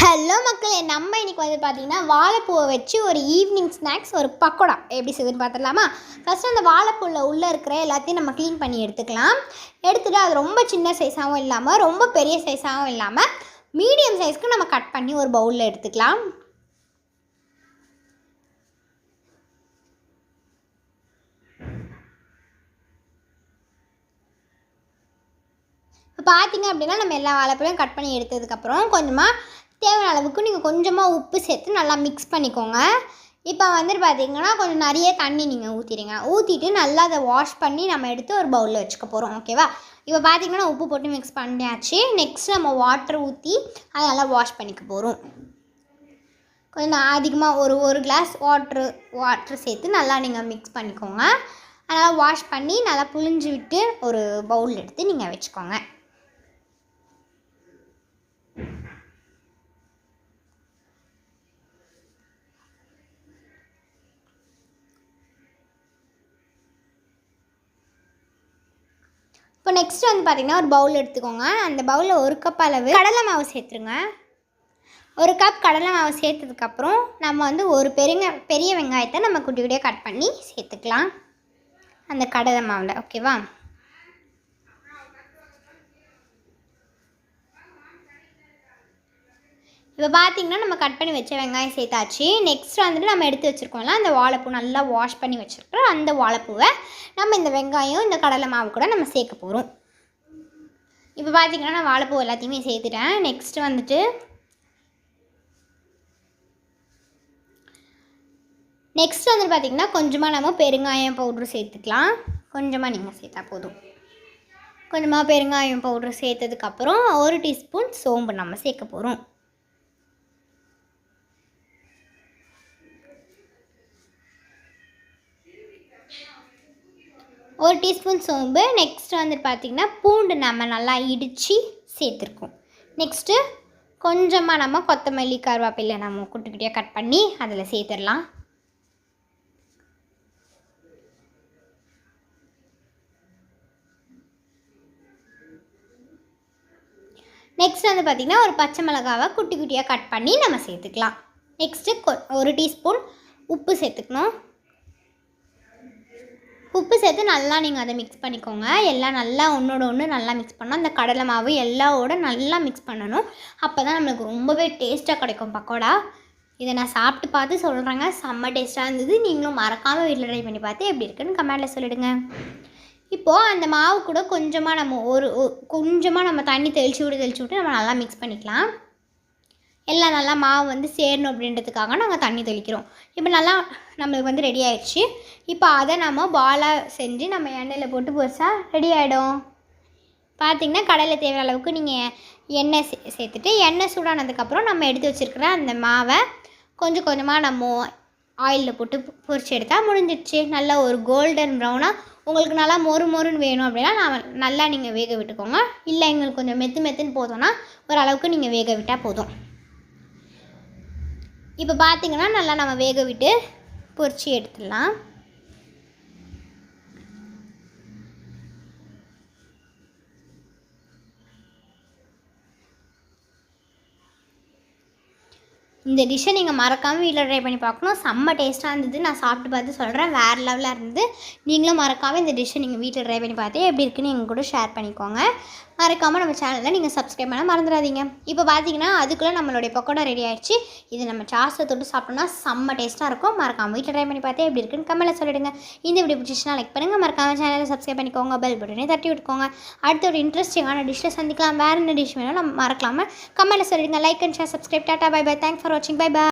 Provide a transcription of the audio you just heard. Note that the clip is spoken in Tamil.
ஹலோ மக்களே நம்ம இன்றைக்கி வந்து பார்த்திங்கன்னா வாழைப்பூவை வச்சு ஒரு ஈவினிங் ஸ்நாக்ஸ் ஒரு பக்கோடா. எப்படி செய்யுதுன்னு பார்த்துடலாமா ஃபஸ்ட்டு அந்த வாழைப்பூவில் உள்ளே இருக்கிற எல்லாத்தையும் நம்ம க்ளீன் பண்ணி எடுத்துக்கலாம். எடுத்துகிட்டு அது ரொம்ப சின்ன சைஸாகவும் இல்லாமல் ரொம்ப பெரிய சைஸாகவும் இல்லாமல் மீடியம் சைஸ்க்கு நம்ம கட் பண்ணி ஒரு பவுலில் எடுத்துக்கலாம். இப்போ பார்த்தீங்க அப்படின்னா நம்ம எல்லா வாழைப்பழம் கட் பண்ணி எடுத்ததுக்கப்புறம் கொஞ்சமாக தேவையான அளவுக்கு நீங்கள் கொஞ்சமாக உப்பு சேர்த்து நல்லா மிக்ஸ் பண்ணிக்கோங்க. இப்போ வந்துட்டு பார்த்தீங்கன்னா கொஞ்சம் நிறைய தண்ணி நீங்கள் ஊற்றிடுங்க ஊற்றிட்டு நல்லா அதை வாஷ் பண்ணி நம்ம எடுத்து ஒரு பவுலில் வச்சுக்க போகிறோம் ஓகேவா இப்போ பார்த்தீங்கன்னா உப்பு போட்டு மிக்ஸ் பண்ணியாச்சு. நெக்ஸ்ட் நம்ம வாட்டர் ஊற்றி அதை நல்லா வாஷ் பண்ணிக்க போகிறோம் கொஞ்சம் அதிகமாக ஒரு ஒரு கிளாஸ் வாட்ரு வாட்ரு சேர்த்து நல்லா நீங்கள் மிக்ஸ் பண்ணிக்கோங்க. அதனால் வாஷ் பண்ணி நல்லா புழிஞ்சு விட்டு ஒரு பவுல் எடுத்து நீங்கள் வச்சுக்கோங்க. இப்போ நெக்ஸ்ட் வந்து பார்த்திங்கன்னா ஒரு பவுல் எடுத்துக்கோங்க. அந்த பவுலில் ஒரு கப் அளவு கடலை மாவு சேர்த்துருங்க. ஒரு கப் கடலை மாவு சேர்த்ததுக்கப்புறம் நம்ம வந்து ஒரு பெருங்க பெரிய வெங்காயத்தை நம்ம குட்டி குட்டியாக கட் பண்ணி சேர்த்துக்கலாம். அந்த கடலை மாவில் ஓகேவா இப்போ பார்த்தீங்கன்னா நம்ம கட் பண்ணி வச்ச வெங்காயம் சேர்த்தாச்சு. நெக்ஸ்ட் வந்துட்டு நம்ம எடுத்து வச்சுருக்கோம்ல அந்த வாழைப்பூ நல்லா வாஷ் பண்ணி வச்சுருக்கோம் அந்த வாழைப்பூவை நம்ம இந்த வெங்காயம் இந்த கடலை மாவு கூட நம்ம சேர்க்க போகிறோம் இப்போ பார்த்தீங்கன்னா நான் வாழைப்பூ எல்லாத்தையுமே சேர்த்துட்டேன். நெக்ஸ்ட்டு வந்துட்டு நெக்ஸ்ட் வந்து பார்த்திங்கன்னா கொஞ்சமாக நம்ம பெருங்காயம் பவுட்ரு சேர்த்துக்கலாம். கொஞ்சமாக நீங்கள் சேர்த்தா போதும். கொஞ்சமாக பெருங்காயம் பவுட்ரு சேர்த்ததுக்கப்புறம் ஒரு டீஸ்பூன் சோம்பு நம்ம சேர்க்க போகிறோம் ஒரு டீஸ்பூன் சோம்பு. நெக்ஸ்ட் வந்துட்டு பார்த்திங்கன்னா பூண்டு நம்ம நல்லா இடித்து சேர்த்துருக்கோம். நெக்ஸ்ட்டு கொஞ்சமாக நம்ம கொத்தமல்லி கருவேப்பிலை நம்ம குட்டி குட்டியாக கட் பண்ணி அதில் சேர்த்துடலாம். நெக்ஸ்ட் வந்து பார்த்திங்கன்னா ஒரு பச்சை மிளகாவை குட்டி குட்டியாக கட் பண்ணி நம்ம சேர்த்துக்கலாம். நெக்ஸ்ட்டு ஒரு டீஸ்பூன் உப்பு சேர்த்துக்கணும். உப்பு சேர்த்து நல்லா நீங்கள் அதை மிக்ஸ் பண்ணிக்கோங்க. எல்லாம் நல்லா ஒன்றோட ஒன்று நல்லா மிக்ஸ் பண்ணணும். அந்த கடலை மாவு எல்லாவோட நல்லா மிக்ஸ் பண்ணணும். அப்போ தான் நம்மளுக்கு ரொம்பவே டேஸ்ட்டாக கிடைக்கும் பக்கோடா. இதை நான் சாப்பிட்டு பார்த்து சொல்கிறேங்க செம்ம டேஸ்ட்டாக இருந்தது. நீங்களும் மறக்காமல் வீட்டில் ட்ரை பண்ணி பார்த்து எப்படி இருக்குன்னு கமெண்ட்டில் சொல்லிவிடுங்க இப்போது அந்த மாவு கூட கொஞ்சமாக நம்ம ஒரு ஒ- கொஞ்சமாக நம்ம தண்ணி தெளிச்சு விட்டு தெளிச்சு விட்டு நம்ம நல்லா மிக்ஸ் பண்ணிக்கலாம். எல்லாம் நல்லா மாவு வந்து சேரணும் அப்படின்றதுக்காக நாங்கள் தண்ணி தெளிக்கிறோம். இப்போ நல்லா நம்மளுக்கு வந்து ரெடி ஆயிடுச்சு. இப்போ அதை நம்ம பாலாக செஞ்சு நம்ம எண்ணெயில் போட்டு பொரிச்சா ரெடி ஆகிடும் பார்த்திங்கன்னா கடையில் தேவையான அளவுக்கு நீங்கள் எண்ணெய் சே சேர்த்துட்டு எண்ணெய் சூடானதுக்கப்புறம் நம்ம எடுத்து வச்சுருக்கிற அந்த மாவை கொஞ்சம் கொஞ்சமாக நம்ம ஆயிலில் போட்டு பொரிச்சு எடுத்தால் முடிஞ்சிடுச்சு. நல்லா ஒரு கோல்டன் ப்ரௌனாக உங்களுக்கு நல்லா மொறு மொறுன்னு வேணும் அப்படின்னா நான் நல்லா நீங்கள் வேக விட்டுக்கோங்க. இல்லை எங்களுக்கு கொஞ்சம் மெத்து மெத்துன்னு போதும்னா ஓரளவுக்கு நீங்கள் வேக விட்டால் போதும். இப்போ பார்த்திங்கன்னா நல்லா நம்ம வேக விட்டு பொரிச்சு எடுத்துடலாம். இந்த டிஷ்ஷை நீங்கள் மறக்காமல் வீட்டில் ட்ரை பண்ணி பார்க்கணும். செம்ம டேஸ்ட்டாக இருந்தது. நான் சாப்பிட்டு பார்த்து சொல்கிறேன் வேறு லெவலாக இருந்தது. நீங்களும் மறக்காமல் இந்த டிஷ்ஷை நீங்கள் வீட்டில் ட்ரை பண்ணி பார்த்து எப்படி இருக்குன்னு எங்கள் கூட ஷேர் பண்ணிக்கோங்க. மறக்காமல் நம்ம சேனலில் நீங்கள் சப்ஸ்கிரைப் பண்ண மறந்துடாதீங்க. இப்போ பார்த்தீங்கன்னா அதுக்குள்ளே நம்மளுடைய பக்கோடா ரெடி ஆயிடுச்சு. இது நம்ம சாஸில் தொட்டு சாப்பிட்டோம்னா செம்ம டேஸ்ட்டாக இருக்கும். மறக்காமல் வீட்டில் ட்ரை பண்ணி பார்த்து எப்படி இருக்குன்னு கமெண்ட்டில் சொல்லிடுங்க. இந்த வீடியோ பிடிச்சிச்சுன்னா லைக் பண்ணுங்கள் மறக்காமல் சேனலை சப்ஸ்கிரைப் பண்ணிக்கோங்க. பெல் பட்டனே தட்டி விட்டுக்கோங்க. அடுத்த ஒரு இன்ட்ரெஸ்டிங்கான டிஷ்ஷில் சந்திக்கலாம். வேறு என்ன டிஷ் வேணும் நம்ம மறக்காமல் கமெண்ட்டில் சொல்லிடுங்க. Like and share subscribe tata bye bye thanks for வாட்சிங் பை பை